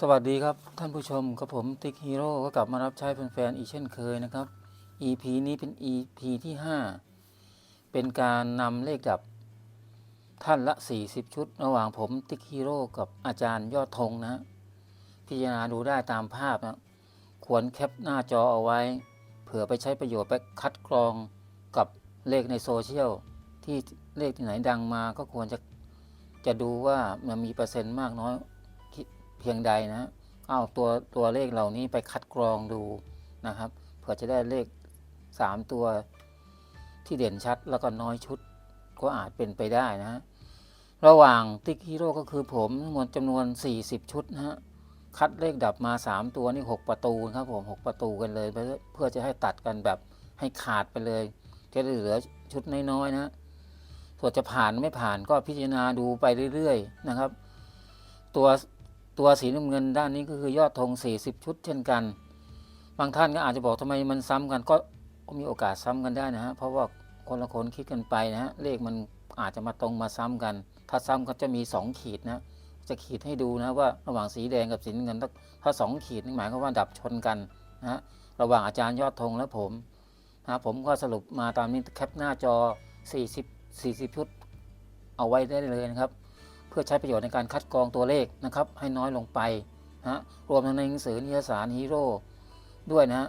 สวัสดีครับท่านผู้ชมกับผมติ๊กฮีโร่ก็กลับมารับใช้แฟนๆอีกเช่นเคยนะครับ EP นี้เป็น EP ที่ 5 เป็นการนำเลขดับท่านละ 40 ชุด ระหว่างผมติ๊กฮีโร่กับอาจารย์ยอดธงนะฮะพิจารณาดูได้ตามภาพนะควรแคปหน้าจอเอาไว้ เผื่อไปใช้ประโยชน์ไปคัดกรองกับเลขในโซเชียล ที่เลขที่ไหนดังมาก็ควรจะจะดูว่ามันมีเปอร์เซ็นต์มากน้อย เพียงใดนะ เอาตัวตัวเลขเหล่านี้ไปคัดกรองดูนะครับ เผื่อจะได้เลข 3 ตัวที่เด่นชัดแล้วก็น้อยชุดก็อาจเป็นไปได้นะ ระหว่างติ๊กฮีโร่ก็คือผมทั้งหมดจำนวน 40 ชุดนะฮะ คัดเลขดับมา 3 ตัวนี่ 6 ประตูครับผม 6 ประตูกันเลย เพื่อเพื่อจะให้ตัดกันแบบให้ขาดไปเลย จะเหลือชุดน้อยๆนะส่วนจะผ่านไม่ผ่านก็พิจารณาดูไปเรื่อย ๆ นะครับ ตัว ตัวสีน้ำเงินด้านนี้ก็คือยอดธง40 ชุดเช่นกัน บางท่านก็อาจจะบอกทำไมมันซ้ำกันก็มีโอกาสซ้ำกันได้นะฮะเพราะว่าคนละคนคิดกันไปนะฮะเลขมันอาจจะมาตรงมาซ้ำกัน ถ้าซ้ำก็จะมี 2 ขีดนะจะขีดให้ดูนะว่าระหว่างสีแดงกับสีน้ำเงินถ้าสองขีดนี่หมายความว่าดับชนกันนะฮะระหว่างอาจารย์ยอดธงและผมนะผมก็สรุปมาตามนี้แคปหน้าจอ 40 40 ชุดเอาไว้ได้เลยนะครับ พื่อใช้ประโยชน์ในการคัดกรองตัวเลขนะครับให้น้อยลงไปนะฮะรวมทั้งในหนังสือนิยสารฮีโร่ด้วยนะฮะ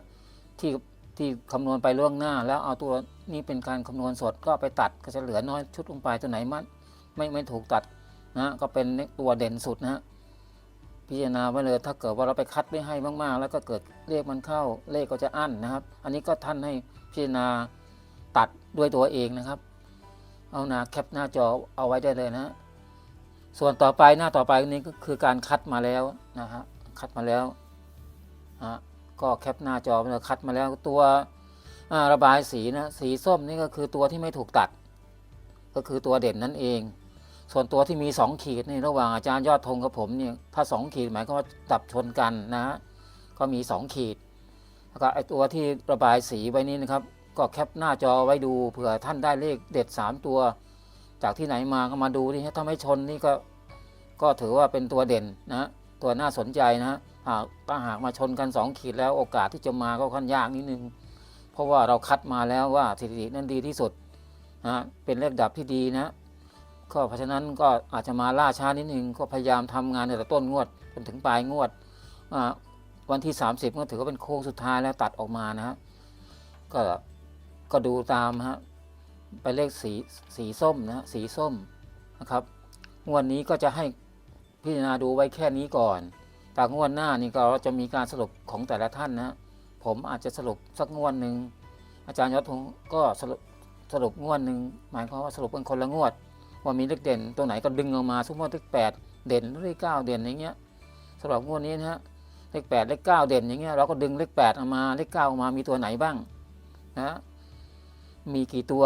ที่ที่คำนวณไปล่วงหน้า แล้วเอาตัวนี้เป็นการคำนวณสดก็ไปตัดก็จะเหลือน้อยชุดลงไปตัวไหนมันไม่ไม่ถูกตัดนะก็เป็นตัวเด่นสุดนะฮะพิจารณาไว้เลยถ้าเกิดว่าเราไปคัดไม่ให้มาก ๆ แล้วก็เกิดเลขมันเข้าเลขก็จะอั้นนะครับ อันนี้ก็ท่านให้พิจารณาตัดด้วยตัวเองนะครับ เอาหน้าแคปหน้าจอเอาไว้ได้เลยนะ ส่วนต่อไปหน้าต่อไปนี้ก็คือการคัดมาแล้วนะฮะคัดมาแล้วฮะก็แคปหน้าจอมาคัดมาแล้วตัวระบายสีนะสีส้มนี่ก็คือตัวที่ไม่ถูกตัด ก็คือตัวเด่นนั่นเอง ส่วนตัวที่มี 2 ขีดในระหว่างอาจารย์ยอดธงกับผมเนี่ยถ้า2ขีดหมายความว่าดับชนกันนะฮะก็มี 2 ขีดแล้วก็ไอตัวที่ระบายสีไว้นี้นะครับ ก็แคปหน้าจอไว้ดูเผื่อท่านได้เลขเด็ด 3 ตัว จากที่ไหนมาก็มาดูที่ถ้าไม่ชนนี่ก็ก็ถือว่าเป็นตัวเด่นนะตัวน่าสนใจนะหากถ้าหากมาชนกัน 2 ขีดแล้วโอกาสที่จะมาก็ค่อนยากนิดนึง เพราะว่าเราคัดมาแล้วว่าสถิตินั้นดีที่สุดนะเป็นเลขดับที่ดีนะก็เพราะฉะนั้นก็อาจจะมาล่าช้านิดนึงก็พยายามทำงานตั้งแต่ต้นงวดจนถึงปลายงวดวันที่ 30 ก็ถือว่าเป็นโค้งสุดท้ายแล้วตัดออกมานะฮะก็ก็ดูตามฮะ ไปเลขสีสีส้มนะสีส้มนะครับงวดนี้ก็จะให้พิจารณาดูไว้แค่นี้ก่อนแต่งวดหน้านี่ก็จะมีการสรุปของแต่ละท่านนะผมอาจจะสรุปสักงวดหนึ่งอาจารย์ยศพงก็สรุปสรุปงวดหนึ่งหมายความว่าสรุปเป็นคนละงวด ว่ามีเลขเด่นตัวไหนก็ดึงออกมาสมมติว่าเลขแปดเด่นเลขเก้าเด่นอย่างเงี้ยสำหรับงวดนี้นะฮะเลขแปดเลขเก้าเด่นอย่างเงี้ยเราก็ดึงเลขแปดออกมาเลขเก้าออกมามีตัวไหนบ้างนะมีกี่ตัว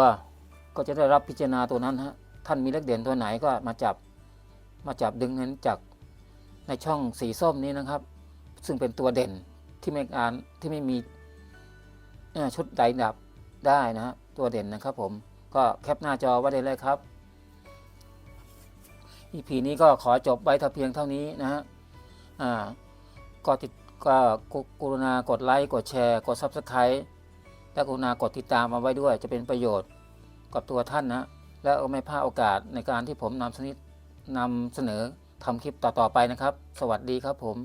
ก็จะได้รับพิจารณาตัวนั้นฮะท่านมีเลขเด่นตัวไหนก็มาจับมาจับดึงนั้นจากในช่องสีส้มนี้นะครับ ซึ่งเป็นตัวเด่นที่ไม่การที่ไม่มีชุดใดดับได้นะฮะตัวเด่นนะครับผมก็แคปหน้าจอไว้ได้เลยครับ EP นี้ก็ขอจบไว้แต่เพียงเท่านี้นะฮะอ่าก็ติดก็กรุณากดไลค์กดแชร์ กด Subscribe และกรุณากดติดตามมาไว้ด้วยจะเป็นประโยชน์ กับตัวท่านนะและไม่พลาดโอกาสในการที่ผมนำสนิทนำเสนอทำคลิปต่อๆไปนะครับ สวัสดีครับผม